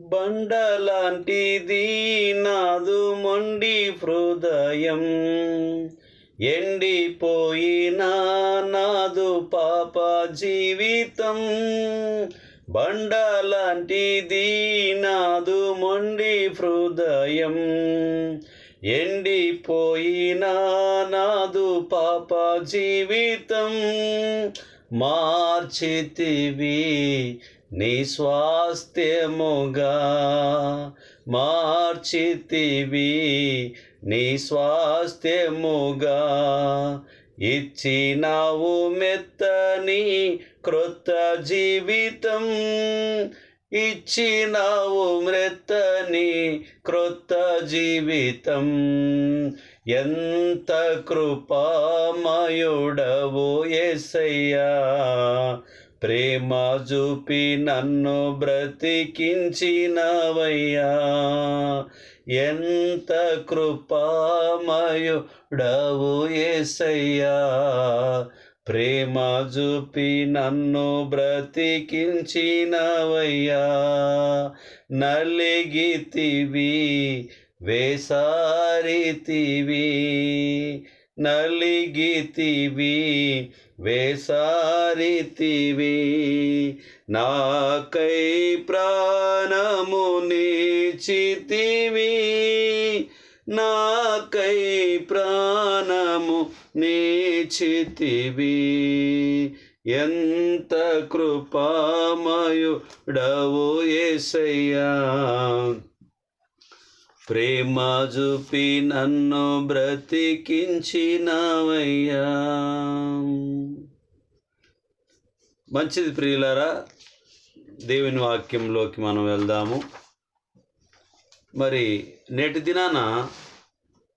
బండలాంటిది నాదు మొండి హృదయం. ఎండిపోయిన నాదు పాప జీవితం. బండలాంటిది నాదు మొండి హృదయం. ఎండిపోయిన నాదు పాప జీవితం. మార్చితివి నీ స్వాస్థ్యముగా మార్చితివి నీ స్వాస్థ్యముగా ఇచ్చినావు మెత్తని క్రొత్త జీవితం ఇచ్చినావు మెత్తని క్రొత్త జీవితం. ఎంత కృపామయుడవు ఎసయ్యా ప్రేమ చూపి నన్ను బ్రతికించినవయ్యా. ఎంత కృపామయుడవు ఏసయ్యా. ప్రేమ చూపి నన్ను బ్రతికించినవయ్యా. నలిగితివి వేసారితివి నలిగితివి వేసారితివి నాకై ప్రాణము నీచితివి నాకై ప్రాణము నీచితివి. ఎంత కృపామయుడవు ఏసయ్యా. ప్రేమ చూపి నన్ను బ్రతికించినవయ్యా. మంచిది ప్రియులరా దేవుని వాక్యంలోకి మనం వెళ్దాము. మరి నేటి దినాన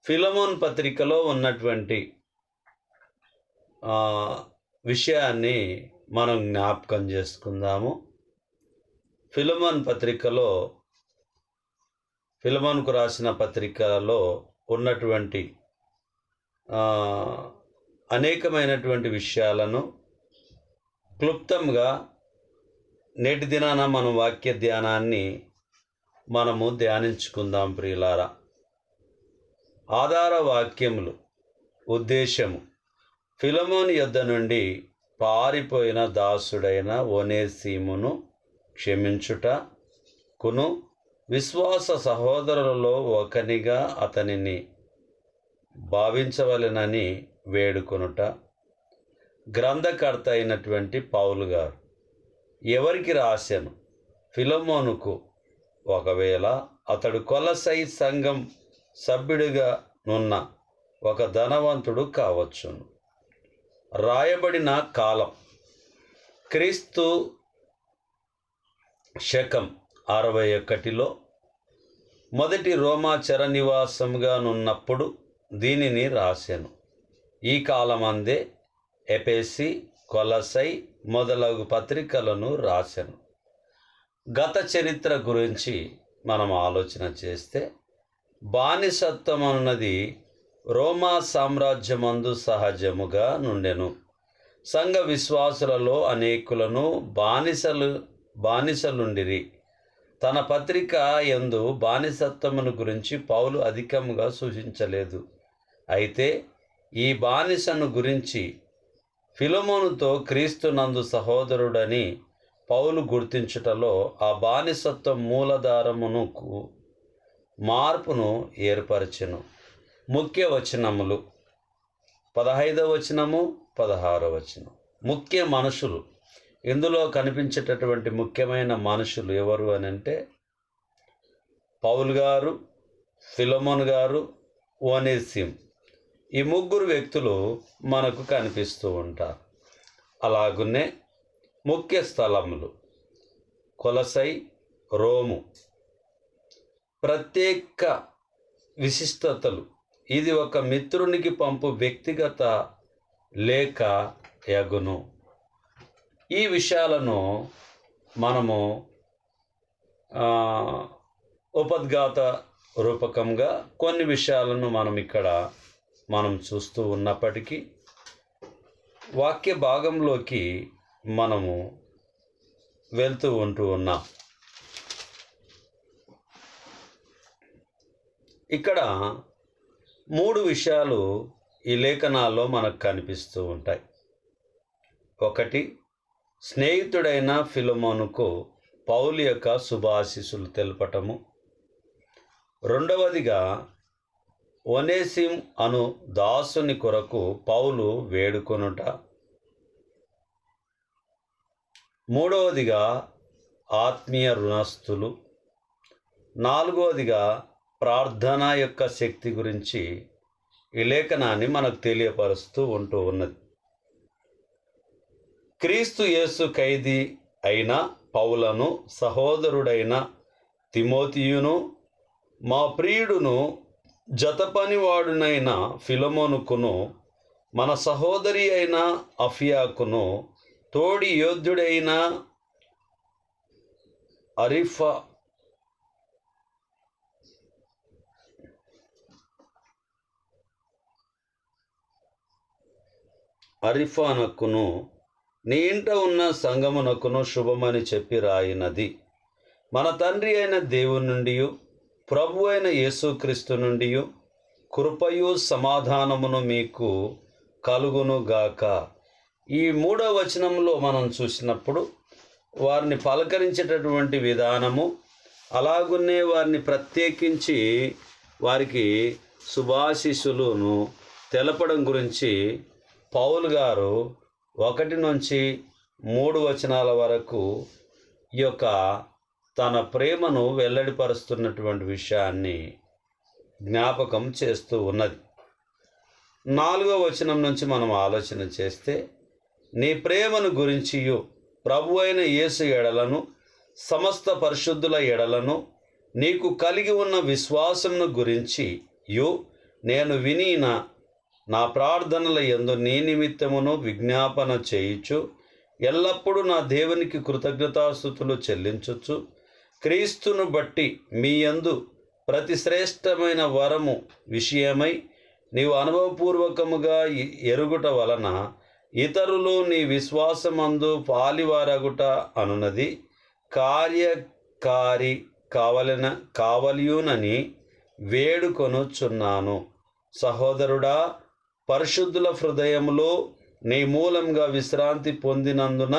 ఫిలమోన్ పత్రికలో ఉన్నటువంటి విషయాన్ని మనం జ్ఞాపకం చేసుకుందాము. ఫిలమోన్ పత్రికలో ఫిలమోన్కు రాసిన పత్రికలో ఉన్నటువంటి అనేకమైనటువంటి విషయాలను క్లుప్తంగా నేటి దినాన మనం వాక్య ధ్యానాన్ని మనము ధ్యానించుకుందాం ప్రియులారా. ఆధార వాక్యములు ఉద్దేశము. ఫిలమోన్ యొద్ద నుండి పారిపోయిన దాసుడైన ఓనేసీమును క్షమించుట కును విశ్వాస సహోదరులలో ఒకనిగా అతనిని భావించవలెనని వేడుకొనుట గ్రంథకర్త అయినటువంటి పౌలు గారు. ఎవరికి రాశాను? ఫిలమోనుకు. ఒకవేళ అతడు కొలసై సంఘం సభ్యుడిగా నున్న ఒక ధనవంతుడు కావచ్చును. రాయబడిన కాలం. క్రీస్తు శకం. అరవై ఒకటిలో మొదటి రోమా చర దీనిని రాశాను ఈ కాలమందే ఎపేసి కొలసై మొదలగు పత్రికలను రాశాను గత చరిత్ర గురించి మనం ఆలోచన చేస్తే బానిసత్వం అన్నది రోమా సామ్రాజ్యమందు సహజముగా నుండెను. సంఘ విశ్వాసులలో అనేకులను బానిసలు బానిసలుండిరి. తన పత్రిక ఎందు బానిసత్వమును గురించి పౌలు అధికముగా సూచించలేదు. అయితే ఈ బానిసను గురించి ఫిలమోనుతో క్రీస్తునందు సహోదరుడని పౌలు గుర్తించుటలో ఆ బానిసత్వ మూలధారమునకు మార్పును ఏర్పరచెను. ముఖ్య వచనములు. పదహైదవ వచనము పదహారవ వచనం. ముఖ్య మనుషులు. ఇందులో కనిపించేటటువంటి ముఖ్యమైన మనుషులు ఎవరు అని అంటే పౌల్ గారు ఫిలమోన్ గారు ఓనేసిం ఈ ముగ్గురు వ్యక్తులు మనకు కనిపిస్తూ ఉంటారు. అలాగునే ముఖ్య స్థలములు కొలసై రోము. ప్రత్యేక విశిష్టతలు. ఇది ఒక మిత్రునికి పంపు వ్యక్తిగత లేఖ యగును ఈ విషయాలను మనము ఉపద్ఘాత రూపకంగా కొన్ని విషయాలను మనం ఇక్కడ మనం చూస్తూ ఉన్నప్పటికీ వాక్య భాగంలోకి మనము వెళ్తూ ఉంటూ ఉన్నాం. ఇక్కడ మూడు విషయాలు ఈ లేఖనాల్లో మనకు కనిపిస్తూ ఉంటాయి. ఒకటి స్నేహితుడైన ఫిలమోనుకు పౌలు యొక్క శుభాశీస్సులు తెలపటము. రెండవదిగా ఒనేసిం అను దాసుని కొరకు పౌలు వేడుకొనుట. మూడవదిగా ఆత్మీయ రుణస్థులు. నాలుగవదిగా ప్రార్థన యొక్క శక్తి గురించి ఈ లేఖనాన్ని మనకు తెలియపరుస్తూ ఉంటూ ఉన్నది. క్రీస్తు యేసు ఖైదీ అయిన పౌలను సహోదరుడైన తిమోతియును మా ప్రియుడును జతపనివాడునైన ఫిలమోనుకును మన సహోదరి అయిన అఫియాకును తోడి యోధుడైన అరిఫా అరిఫానకును నీ ఇంట ఉన్న సంగమునకును శుభమని చెప్పి రాయినది. మన తండ్రి అయిన దేవుని నుండి ప్రభు అయిన యేసుక్రీస్తు నుండి కృపయు సమాధానమును మీకు కలుగును గాక. ఈ మూడో వచనంలో మనం చూసినప్పుడు వారిని పలకరించేటటువంటి విధానము అలాగునే వారిని ప్రత్యేకించి వారికి శుభాశిస్సులను తెలపడం గురించి పౌల్ గారు ఒకటి నుంచి మూడు వచనాల వరకు ఈ యొక్క తన ప్రేమను వెల్లడిపరుస్తున్నటువంటి విషయాన్ని జ్ఞాపకం చేస్తూ ఉన్నది. నాలుగో వచనం నుంచి మనం ఆలోచన చేస్తే నీ ప్రేమను గురించియు ప్రభు అయిన యేసు ఎడలను సమస్త పరిశుద్ధుల ఎడలను నీకు కలిగి ఉన్న విశ్వాసమును గురించి యు నేను వినిన నా ప్రార్థనల యందు నీ నిమిత్తమును విజ్ఞాపన చేయుచు ఎల్లప్పుడూ నా దేవునికి కృతజ్ఞతాస్థుతులు చెల్లించవచ్చు క్రీస్తును బట్టి మీ యందు ప్రతి శ్రేష్టమైన వరము విషయమై నీవు అనుభవపూర్వకముగా ఎరుగుట వలన ఇతరులు నీ విశ్వాసమందు పాలివారగుట అనున్నది కార్యకారి కావలన కావలియునని వేడుకొనుచున్నాను. సహోదరుడా పరిశుద్ధుల హృదయములో నీ మూలంగా విశ్రాంతి పొందినందున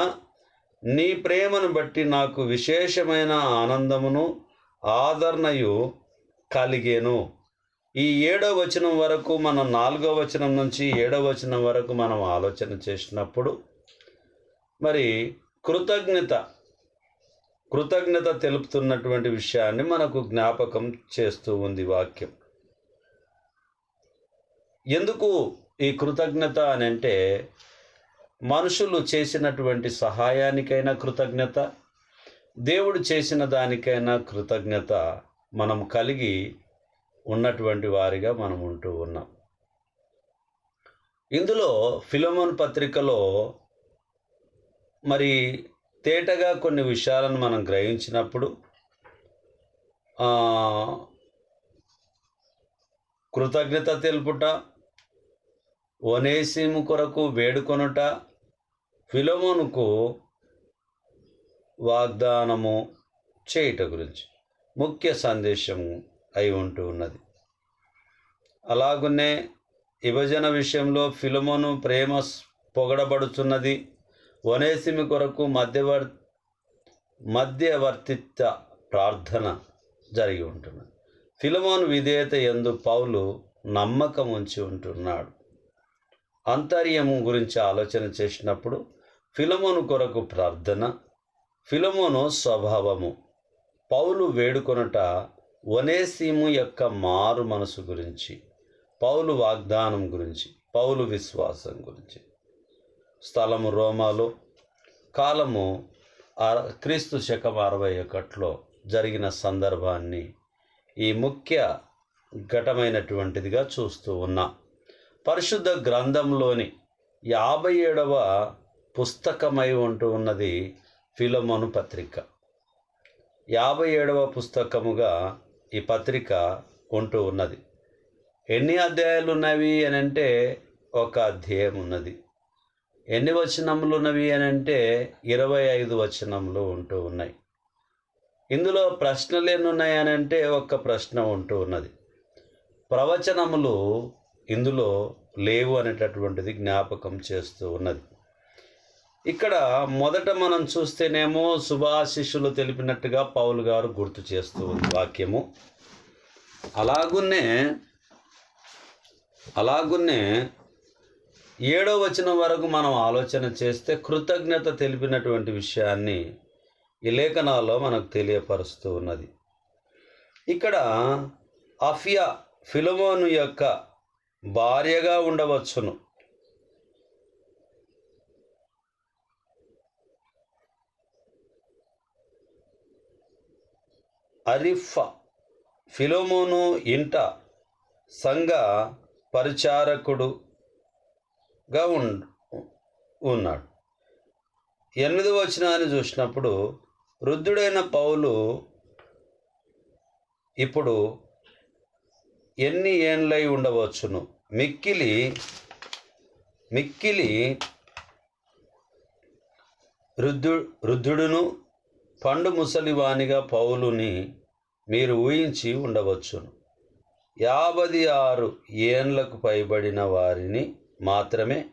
నీ ప్రేమను బట్టి నాకు విశేషమైన ఆనందమును ఆదరణయు కలిగేను. ఈ ఏడో వచనం వరకు మనం నాలుగో వచనం నుంచి ఏడో వచనం వరకు మనం ఆలోచన చేసినప్పుడు మరి కృతజ్ఞత కృతజ్ఞత తెలుపుతున్నటువంటి విషయాన్ని మనకు జ్ఞాపకం చేస్తూ ఉంది వాక్యం. ఎందుకు ఈ కృతజ్ఞత అని అంటే మనుషులు చేసినటువంటి సహాయానికైనా కృతజ్ఞత దేవుడు చేసిన దానికైనా కృతజ్ఞత మనం కలిగి ఉన్నటువంటి వారిగా మనం ఉంటూ ఉన్నాం. ఇందులో ఫిలోమోన్ పత్రికలో మరి తేటగా కొన్ని విషయాలను మనం గ్రహించినప్పుడు కృతజ్ఞత తెలుపుట ఒనేసిము కొరకు వేడుకొనుట ఫిలోమోనుకు వాగ్దానము చేయుట గురించి ముఖ్య సందేశము అయి ఉంటూ ఉన్నది. అలాగునే విభజన విషయంలో ఫిలమోను ప్రేమ పొగడబడుచున్నది. వనేసిమి కొరకు మధ్యవర్ మధ్యవర్తిత్వ ప్రార్థన జరిగి ఉంటున్నది. ఫిలమోన్ విధేయత ఎందు పౌలు నమ్మకం ఉంచి ఉంటున్నాడు. అంతర్యము గురించి ఆలోచన చేసినప్పుడు ఫిలమోను కొరకు ప్రార్థన ఫిలమోను స్వభావము. పౌలు వేడుకొనుట వనేసీము యొక్క మారు మనసు గురించి పౌలు వాగ్దానం గురించి పౌలు విశ్వాసం గురించి. స్థలము రోమాలో కాలము క్రీస్తు శకం అరవై ఒకటిలో జరిగిన సందర్భాన్ని ఈ ముఖ్య ఘటమైనటువంటిదిగా చూస్తూ ఉన్నా. పరిశుద్ధ గ్రంథంలోని యాభై ఏడవ పుస్తకమై ఉంటూ ఉన్నది ఫిలమోను పత్రిక. యాభై ఏడవ పుస్తకముగా ఈ పత్రిక ఉంటూ ఉన్నది. ఎన్ని అధ్యాయాలు ఉన్నవి అని అంటే ఒక అధ్యాయం ఉన్నది. ఎన్ని వచనములు ఉన్నవి అని అంటే ఇరవై ఐదు వచనములు ఉంటూ ఉన్నాయి. ఇందులో ప్రశ్నలు ఎన్ని ఉన్నాయని అంటే ఒక ప్రశ్న ఉంటూ ఉన్నది. ప్రవచనములు ఇందులో లేవు అనేటటువంటిది జ్ఞాపకం చేస్తూ ఉన్నది. ఇక్కడ మొదట మనం చూస్తేనేమో శుభాశిష్యులు తెలిపినట్టుగా పౌలు గారు గుర్తు చేస్తూ ఉంది వాక్యము. అలాగున్నే అలాగున్నే ఏడో వచనం వరకు మనం ఆలోచన చేస్తే కృతజ్ఞత తెలిపినటువంటి విషయాన్ని ఈ లేఖనాల్లో మనకు తెలియపరుస్తూ ఉన్నది. ఇక్కడ అఫియా ఫిలమోను యొక్క భార్యగా ఉండవచ్చును. అరిఫా ఫిలోమోను ఇంట సంఘ పరిచారకుడుగా ఉన్ ఉన్నాడు. ఎనిమిది వచనాన్ని చూసినప్పుడు వృద్ధుడైన పౌలు ఇప్పుడు ఎన్ని ఏండ్లై ఉండవచ్చును? మిక్కిలి మిక్కిలి రుద్ధు రుద్ధుడును పండు ముసలివానిగా పౌలుని మీరు ఊహించి ఉండవచ్చును. యాభై ఆరు ఏండ్లకు పైబడిన వారిని మాత్రమే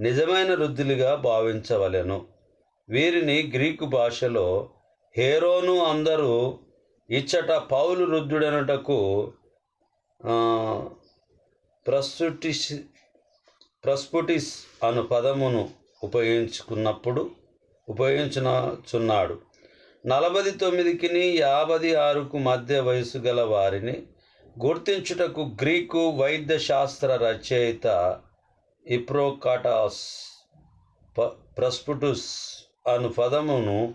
నిజమైన వృద్ధులుగా భావించవలెను. వీరిని గ్రీకు భాషలో హేరోను అందరూ ఇచ్చట పౌలు రుద్ధుడనుటకు ప్రస్ఫుటిస్ ప్రస్ఫుటిస్ అను పదమును ఉపయోగించుకున్నప్పుడు ఉపయోగించున్నాడు నలభై తొమ్మిదికి యాభై ఆరుకు మధ్య వయసు గల వారిని గుర్తించుటకు గ్రీకు వైద్య శాస్త్ర రచయిత ఇప్రోకాటాస్ ప ప్రస్ఫుటుస్ అను పదమును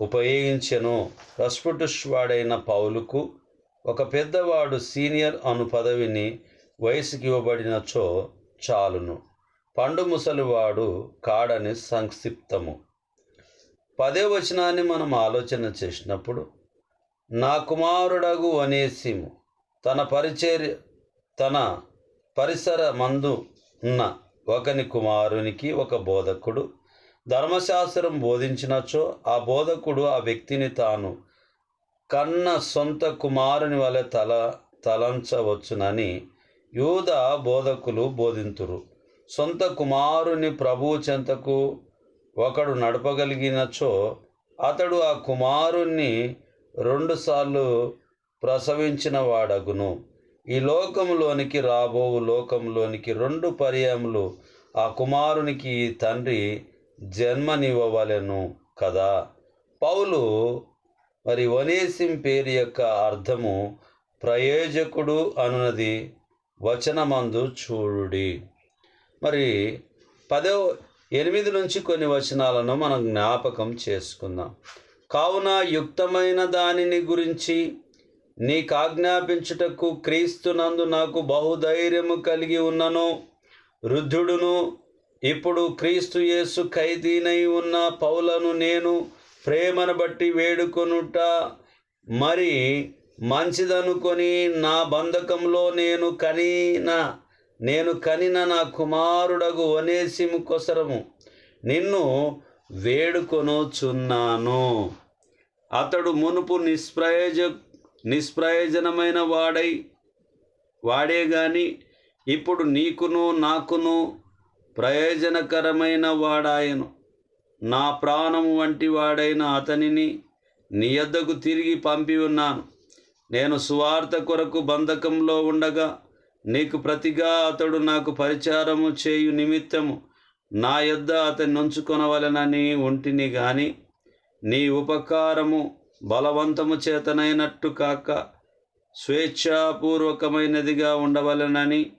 ఉపయోగించెను. ప్రస్ఫుటుస్ వాడైన పౌలుకు ఒక పెద్దవాడు సీనియర్ అను పదవిని వయసుకి ఇవ్వబడినచో చాలును. పండు ముసలివాడు కాడని సంక్షిప్తము. పదే వచనాన్ని మనం ఆలోచన చేసినప్పుడు నా కుమారుడగు అనేసిము తన పరిచర్య తన పరిసర మందు ఉన్న ఒకని కుమారునికి ఒక బోధకుడు ధర్మశాస్త్రం బోధించినచో ఆ బోధకుడు ఆ వ్యక్తిని తాను కన్న సొంత కుమారుని వలె తల తలంచవచ్చునని యూద బోధకులు బోధింతురు. సొంత కుమారుని ప్రభువు చెంతకు ఒకడు నడపగలిగినచో అతడు ఆ కుమారుణ్ణి రెండుసార్లు ప్రసవించిన వాడగును ఈ లోకంలోనికి రాబోవు లోకంలోనికి రెండు పర్యాములు ఆ కుమారునికి ఈ తండ్రి జన్మనివ్వవలెను కదా. పౌలు మరి వనేసిం పేరు యొక్క అర్థము ప్రయోజకుడు అనునది వచనమందు చూడుడి. మరి పదో ఎనిమిది నుంచి కొన్ని వచనాలను మనం జ్ఞాపకం చేసుకుందాం. కావున యుక్తమైన దానిని గురించి నీకు ఆజ్ఞాపించుటకు క్రీస్తునందు నాకు బహుధైర్యము కలిగి ఉన్నను. వృద్ధుడును ఇప్పుడు క్రీస్తు యేసు ఖైదీనై ఉన్న పౌలను నేను ప్రేమను బట్టి వేడుకొనుట. మరి మంచిదనుకొని నా బంధకంలో నేను కనిన నేను కనిన నా కుమారుడగు వనేసిము కొసరము. నిన్ను వేడుకొనుచున్నాను. అతడు మునుపు నిష్ప్రయోజ నిష్ప్రయోజనమైన వాడై వాడే గాని ఇప్పుడు నీకును నాకును ప్రయోజనకరమైన వాడాయను. నా ప్రాణము వంటి వాడైన అతనిని నీ యొద్దకు తిరిగి పంపి ఉన్నాను నేను సువార్త కొరకు బంధకంలో ఉండగా నీకు ప్రతిగా అతడు నాకు పరిచారము చేయు నిమిత్తము నా యొద్ద అతన్ని ఉంచుకొనవలెనని ఒంటిని గాని నీ ఉపకారము బలవంతము చేతనైనట్టు కాక స్వేచ్ఛాపూర్వకమైనదిగా ఉండవలెనని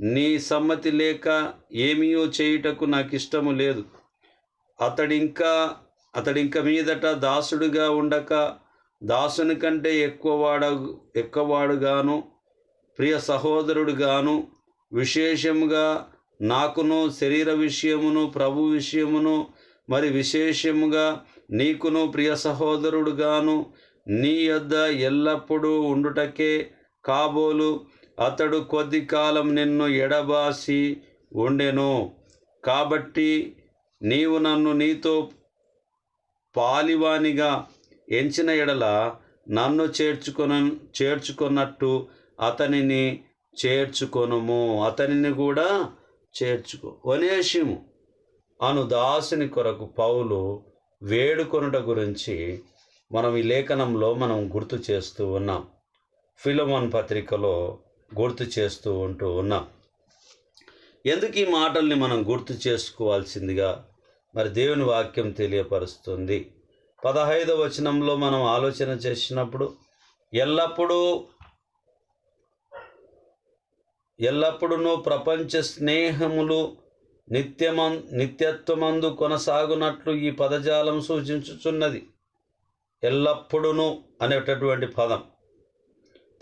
నీ సమ్మతి లేక ఏమీయో చేయుటకు నాకు ఇష్టము లేదు. అతడింకా అతడింక మీదట దాసుడుగా ఉండక దాసుని కంటే ఎక్కువవాడ ఎక్కువవాడుగాను ప్రియ సహోదరుడుగాను విశేషముగా నాకును శరీర విషయమును ప్రభు విషయమును మరి విశేషముగా నీకును ప్రియ సహోదరుడుగాను నీ యొద్ద ఎల్లప్పుడూ ఉండుటకే కాబోలు అతడు కొద్ది కాలం నిన్ను ఎడబాసి ఉండెను. కాబట్టి నీవు నన్ను నీతో పాలివానిగా ఎంచిన ఎడల నన్ను చేర్చుకొన చేర్చుకున్నట్టు అతనిని చేర్చుకొనుము. అతనిని కూడా చేర్చుకో. వనేషిము అను దాసుని కొరకు పౌలు వేడుకొనుట గురించి మనం ఈ లేఖనంలో మనం గుర్తు చేస్తూ ఉన్నాం. ఫిలమోన్ పత్రికలో గుర్తు చేస్తూ ఉంటూ ఉన్నాం. ఎందుకు ఈ మాటల్ని మనం గుర్తు చేసుకోవాల్సిందిగా మరి దేవుని వాక్యం తెలియపరుస్తుంది? పదహైదవ వచనంలో మనం ఆలోచన చేసినప్పుడు ఎల్లప్పుడూ ఎల్లప్పుడూ ప్రపంచ స్నేహములు నిత్యమం నిత్యత్వమందు కొనసాగునట్లు ఈ పదజాలం సూచించుచున్నది. ఎల్లప్పుడూ అనేటటువంటి పదం.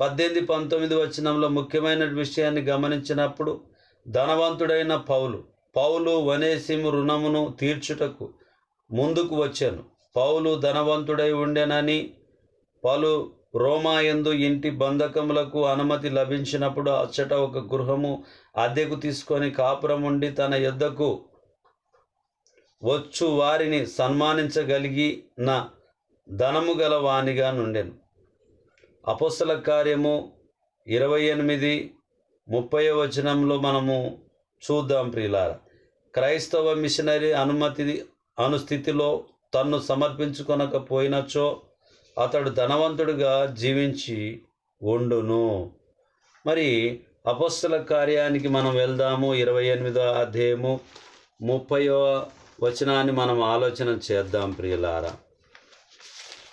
పద్దెనిమిది పంతొమ్మిది వచనంలో ముఖ్యమైన విషయాన్ని గమనించినప్పుడు ధనవంతుడైన పౌలు పౌలు వనేసిము రుణమును తీర్చుటకు ముందుకు వచ్చాను. పౌలు ధనవంతుడై ఉండెనని పలు రోమాయందు ఇంటి బంధకములకు అనుమతి లభించినప్పుడు అచ్చట ఒక గృహము అద్దెకు తీసుకొని కాపురం ఉండి తన యొద్దకు వచ్చు వారిని సన్మానించగలిగిన ధనము గల వానిగా నుండెను. అపస్సల కార్యము ఇరవై ఎనిమిది ముప్పై వచనంలో మనము చూద్దాం ప్రియులార. క్రైస్తవ మిషనరీ అనుమతి అనుస్థితిలో తన్ను సమర్పించుకొనకపోయినచో అతడు ధనవంతుడిగా జీవించి ఉండును. మరి అపస్సుల కార్యానికి మనం వెళ్దాము. ఇరవై ఎనిమిదో అధ్యాయము ముప్పయో వచనాన్ని మనం ఆలోచన చేద్దాం ప్రియులారా.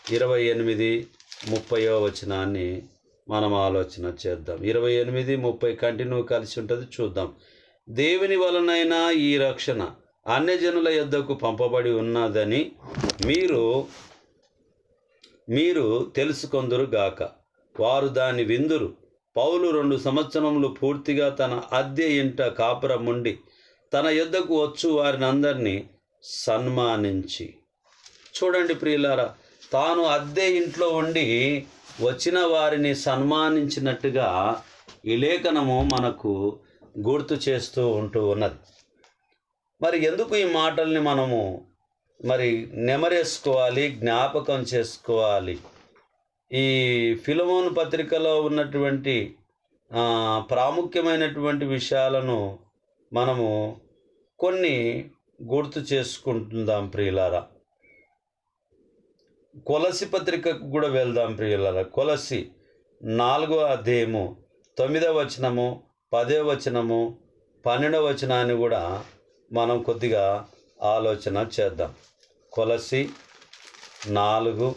ఇరవై ఎనిమిది ముప్పయో వచనాన్ని మనం ఆలోచన చేద్దాం. ఇరవై ఎనిమిది ముప్పై కంటిన్యూ కలిసి ఉంటుంది. చూద్దాం. దేవుని వలనైనా ఈ రక్షణ అన్యజనుల యొద్దకు పంపబడి ఉన్నదని మీరు మీరు తెలుసుకొందురు గాక. వారు దాని విందురు. పౌలు రెండు సంవత్సరములు పూర్తిగా తన అద్దె ఇంట కాపురముండి తన యొద్దకు వచ్చు వారిని అందరినీ సన్మానించి. చూడండి ప్రియులారా తాను అద్దె ఇంట్లో ఉండి వచ్చిన వారిని సన్మానించినట్టుగా ఈ లేఖనము మనకు గుర్తు చేస్తూ ఉంటూ ఉన్నది. మరి ఎందుకు ఈ మాటల్ని మనము మరి నెమరేసుకోవాలి జ్ఞాపకం చేసుకోవాలి? ఈ ఫిలమోన్ పత్రికలో ఉన్నటువంటి ప్రాముఖ్యమైనటువంటి విషయాలను మనము కొన్ని గుర్తు చేసుకుంటుందాం ప్రియులారా. కొలసి పత్రికకు కూడా వెళ్దాం ప్రియులారా. కొలసి నాలుగో అధ్యాయము తొమ్మిదవ వచనము పదో వచనము పన్నెండవ వచనాన్ని కూడా మనం కొద్దిగా ఆలోచన చేద్దాం. కొలసి నాలుగు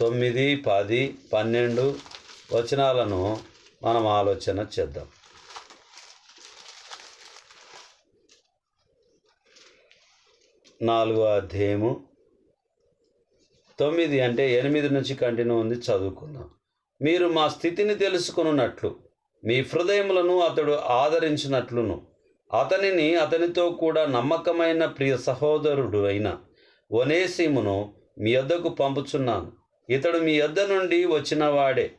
తొమ్మిది పది పన్నెండు వచనాలను మనం ఆలోచన చేద్దాం. నాలుగో అధ్యాయము తొమ్మిది అంటే ఎనిమిది నుంచి కంటిన్యూ ఉంది చదువుకుందాం. మీరు మా స్థితిని తెలుసుకున్నట్లు మీ హృదయములను అతడు ఆదరించినట్లును. అతనిని అతనితో కూడా నమ్మకమైన ప్రియ సహోదరుడు అయిన ఒనేసిమును మీ యొద్దకు పంపుచున్నాను. ఇతడు మీ యొద్ద నుండి వచ్చినవాడే.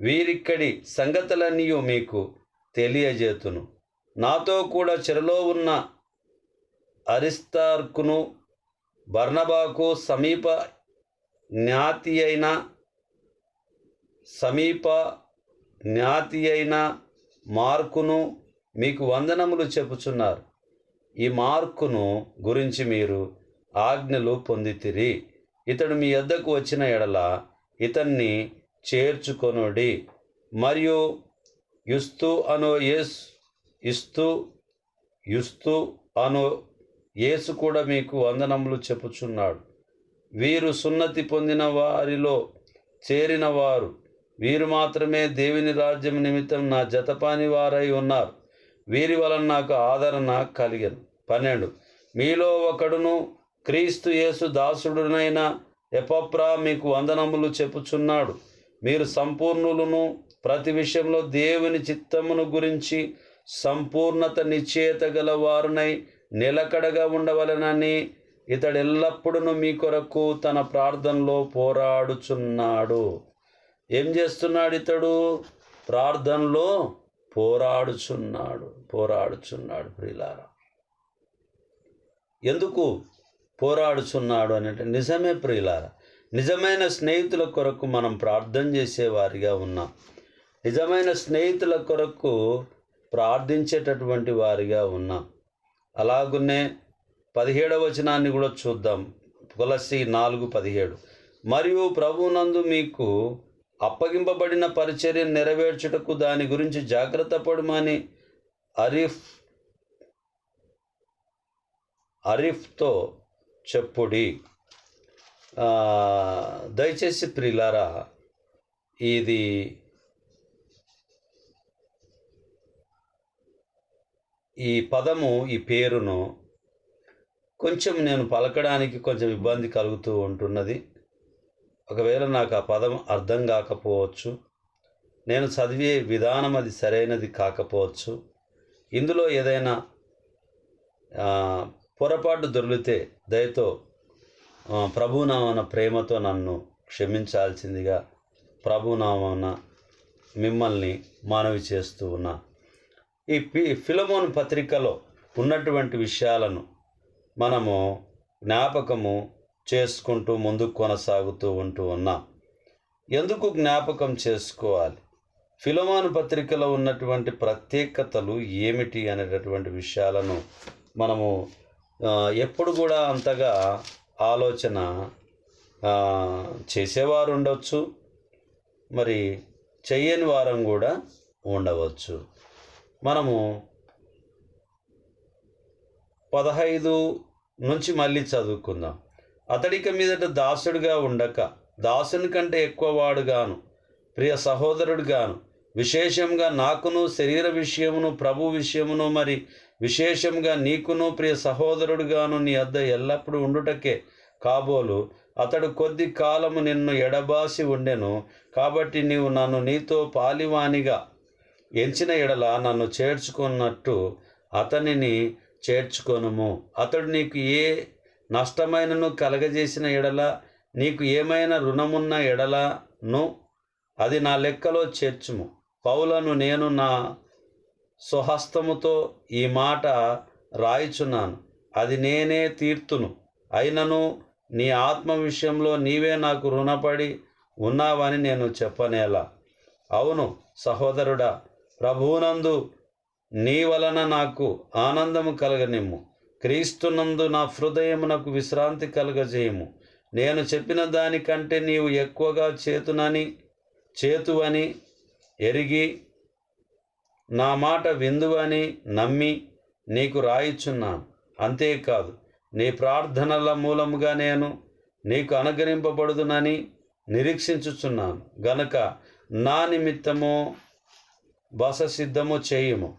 వీరిక్కడి సంగతులన్నీ మీకు తెలియజేతును. నాతో కూడా చెరలో ఉన్న అరిస్తార్కును బర్నబాకు సమీప జ్ఞాతి అయిన సమీప జ్ఞాతి అయిన మార్కును మీకు వందనములు చెప్పుచున్నారు. ఈ మార్కును గురించి మీరు ఆజ్ఞలు పొందితిరి. ఇతడు మీ యొద్దకు వచ్చిన ఎడల ఇతన్ని చేర్చుకొనుడి. మరియు యుస్తు అనో యేసు ఇస్తూ యుస్తు అనో యేసు కూడా మీకు వందనములు చెప్పుచున్నాడు. వీరు సున్నతి పొందిన వారిలో చేరిన వారు వీరు మాత్రమే దేవుని రాజ్యం నిమిత్తం నా జతపాని వారై ఉన్నారు. వీరి వలన నాకు ఆదరణ కలిగను. పన్నెండు. మీలో ఒకడును క్రీస్తు యేసు దాసుడునైన ఎపప్రా మీకు వందనములు చెప్పుచున్నాడు. మీరు సంపూర్ణులను ప్రతి విషయంలో దేవుని చిత్తమును గురించి సంపూర్ణత నిశ్చేత గల వారునై నిలకడగా ఉండవలనని ఇతడు ఎల్లప్పుడూ మీ కొరకు తన ప్రార్థనలో పోరాడుచున్నాడు. ఏం చేస్తున్నాడు ఇతడు? ప్రార్థనలో పోరాడుచున్నాడు పోరాడుచున్నాడు ప్రియులారా. ఎందుకు పోరాడుచున్నాడు అని అంటే నిజమే ప్రియులారా. నిజమైన స్నేహితుల కొరకు మనం ప్రార్థన చేసేవారిగా ఉన్నాం. నిజమైన స్నేహితుల కొరకు ప్రార్థించేటటువంటి వారిగా ఉన్నాం. అలాగునే పదిహేడవ వచనాన్ని కూడా చూద్దాం. తులసి నాలుగు పదిహేడు. మరియు ప్రభునందు మీకు అప్పగింపబడిన పరిచర్య నెరవేర్చుటకు దాని గురించి జాగ్రత్త పడమని అరిఫ్ అరిఫ్తో చెప్పుడి. దయచేసి ప్రిలారా ఇది ఈ పదము ఈ పేరును కొంచెం నేను పలకడానికి కొంచెం ఇబ్బంది కలుగుతూ ఉంటున్నది. ఒకవేళ నాకు ఆ పదం అర్థం కాకపోవచ్చు నేను చదివే విధానం అది సరైనది కాకపోవచ్చు ఇందులో ఏదైనా పొరపాటు దొరికితే దయతో ప్రభునామన ప్రేమతో నన్ను క్షమించాల్సిందిగా ప్రభునామన మిమ్మల్ని మనవి చేస్తూ ఉన్నా. ఈ పి ఫిలమోన్ పత్రికలో ఉన్నటువంటి విషయాలను మనము జ్ఞాపకము చేసుకుంటూ ముందుకు కొనసాగుతూ ఉంటూ ఉన్నాం. ఎందుకు జ్ఞాపకం చేసుకోవాలి? ఫిలమాను పత్రికలో ఉన్నటువంటి ప్రత్యేకతలు ఏమిటి అనేటటువంటి విషయాలను మనము ఎప్పుడు కూడా అంతగా ఆలోచన చేసేవారు ఉండొచ్చు. మరి చెయ్యని వారం కూడా ఉండవచ్చు. మనము పదహైదు నుంచి మళ్ళీ చదువుకుందాం. అతడిక మీదట దాసుడిగా ఉండక దాసుని కంటే ఎక్కువ వాడుగాను. ప్రియ సహోదరుడుగాను విశేషంగా నాకును శరీర విషయమును ప్రభు విషయమును మరి విశేషంగా నీకును ప్రియ సహోదరుడుగాను నీ అద్ద ఎల్లప్పుడూ ఉండుటకే. కాబోలు అతడు కొద్ది కాలము నిన్ను ఎడబాసి ఉండెను కాబట్టి నీవు నన్ను నీతో పాలివానిగా ఎంచిన ఎడల నన్ను చేర్చుకున్నట్టు అతనిని చేర్చుకొనుము. అతడు నీకు ఏ నష్టమైనను కలగజేసిన ఎడల నీకు ఏమైనా రుణమున్న ఎడలను అది నా లెక్కలో చేర్చుము. పౌలను నేను నా స్వహస్తముతో ఈ మాట రాయిచున్నాను. అది నేనే తీర్తును. అయినను నీ ఆత్మ విషయంలో నీవే నాకు రుణపడి ఉన్నావని నేను చెప్పనేలా. అవును సహోదరుడా ప్రభువునందు నీ వలన నాకు ఆనందము కలగనిమ్ము. క్రీస్తునందు నా హృదయమునకు విశ్రాంతి కలగజేయము. నేను చెప్పిన దానికంటే నీవు ఎక్కువగా చేతునని చేతువని ఎరిగి నా మాట విందువని నమ్మి నీకు రాయిచున్నాను. అంతేకాదు నీ ప్రార్థనల మూలముగా నేను నీకు అనుగ్రహింపబడుదునని నిరీక్షించుచున్నాను. గనక నా నిమిత్తము బస సిద్ధము చేయుము.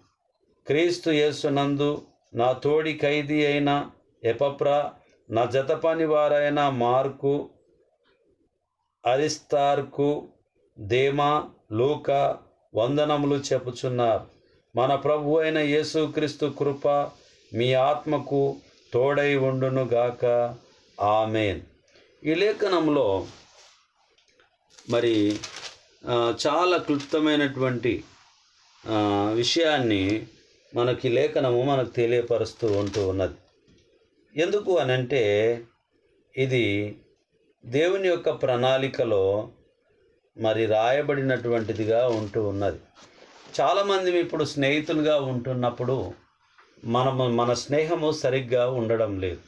క్రీస్తు యేసునందు నా తోడి ఖైదీ అయిన ఎపప్రా నా జత పని వారైన మార్కు అరిస్తార్కు దేమా లూక వందనములు చెప్పుచున్నారు. మన ప్రభు అయిన యేసుక్రీస్తు కృప మీ ఆత్మకు తోడై ఉండునుగాక ఆమెన్. ఈ లేఖనంలో మరి చాలా క్లుప్తమైనటువంటి విషయాన్ని మనకి లేఖనము మనకు తెలియపరుస్తూ ఉంటూ ఉన్నది. ఎందుకు అనంటే ఇది దేవుని యొక్క ప్రణాళికలో మరి రాయబడినటువంటిదిగా ఉంటూ ఉన్నది. చాలామంది ఇప్పుడు స్నేహితులుగా ఉంటున్నప్పుడు మనము మన స్నేహము సరిగ్గా ఉండడం లేదు.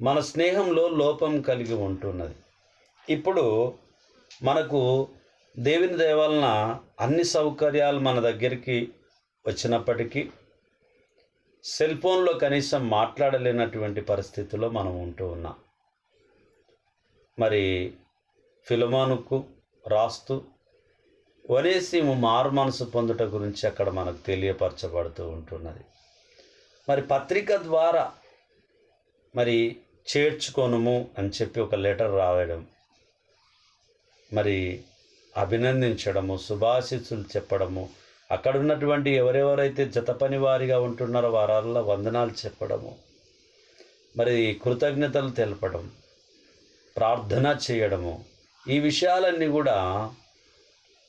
మన స్నేహంలో లోపం కలిగి ఉంటున్నది. ఇప్పుడు మనకు దేవుని దయవలన అన్ని సౌకర్యాలు మన దగ్గరికి వచ్చినప్పటికీ సెల్ ఫోన్లో కనీసం మాట్లాడలేనటువంటి పరిస్థితిలో మనం ఉంటూ ఉన్నాం. మరి ఫిలమానుకు రాస్తూ వనేసిము మారు మనసు పొందుట గురించి అక్కడ మనకు తెలియపరచబడుతూ ఉంటున్నది. మరి పత్రిక ద్వారా మరి చేర్చుకొనుము అని చెప్పి ఒక లెటర్ రాయడం మరి అభినందించడము శుభాశిస్సులు చెప్పడము అక్కడ ఉన్నటువంటి ఎవరెవరైతే జత పని వారిగా ఉంటున్నారో వారల్లా వందనాలు చెప్పడము. మరి కృతజ్ఞతలు తెలపడం ప్రార్థన చేయడము. ఈ విషయాలన్నీ కూడా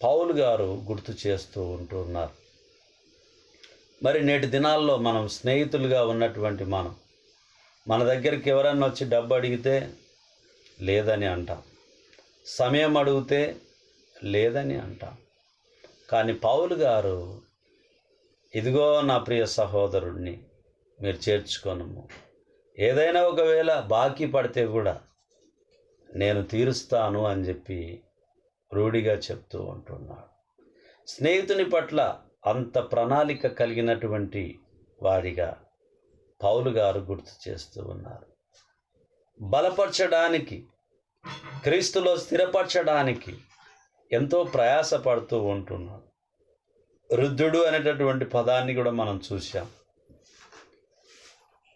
పౌలు గారు గుర్తు చేస్తూ ఉంటున్నారు మరి నేటి దినాల్లో మనం స్నేహితులుగా ఉన్నటువంటి మనం మన దగ్గరికి ఎవరన్నా వచ్చి డబ్బు అడిగితే లేదని అంటాం. సమయం అడిగితే లేదని అంటాం. కానీ పౌలు గారు ఇదిగో నా ప్రియ సహోదరుడిని మీరు చేర్చుకోనము. ఏదైనా ఒకవేళ బాకీ పడితే కూడా నేను తీరుస్తాను అని చెప్పి రూఢిగా చెప్తూ ఉంటున్నాడు. స్నేహితుని పట్ల అంత ప్రణాళిక కలిగినటువంటి వాడిగా పౌలు గారు గుర్తు చేస్తూ ఉన్నారు. బలపరచడానికి క్రీస్తులో స్థిరపరచడానికి ఎంతో ప్రయాసపడుతూ ఉంటున్నాడు. వృద్ధుడు అనేటటువంటి పదాన్ని కూడా మనం చూసాం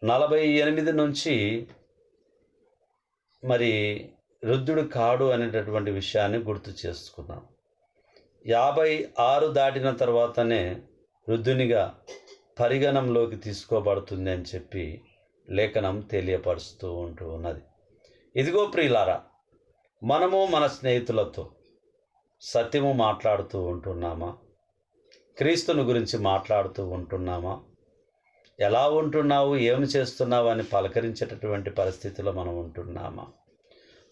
నలభై ఎనిమిది నుంచి మరి వృద్ధుడు కాడు అనేటటువంటి విషయాన్ని గుర్తు చేసుకున్నాం యాభై ఆరు దాటిన తర్వాతనే వృద్ధునిగా పరిగణంలోకి తీసుకోబడుతుంది అని చెప్పి లేఖనం తెలియపరుస్తూ ఉంటూ ఉన్నది. ఇదిగో ప్రియులారా మనము మన స్నేహితులతో సత్యము మాట్లాడుతూ ఉంటున్నామా? క్రీస్తుని గురించి మాట్లాడుతూ ఉంటున్నామా? ఎలా ఉంటున్నావు? ఏమి చేస్తున్నావు? అని పలకరించేటటువంటి పరిస్థితిలో మనం ఉంటున్నామా?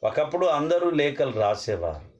ఒకప్పుడు అందరూ లేఖలు రాసేవారు.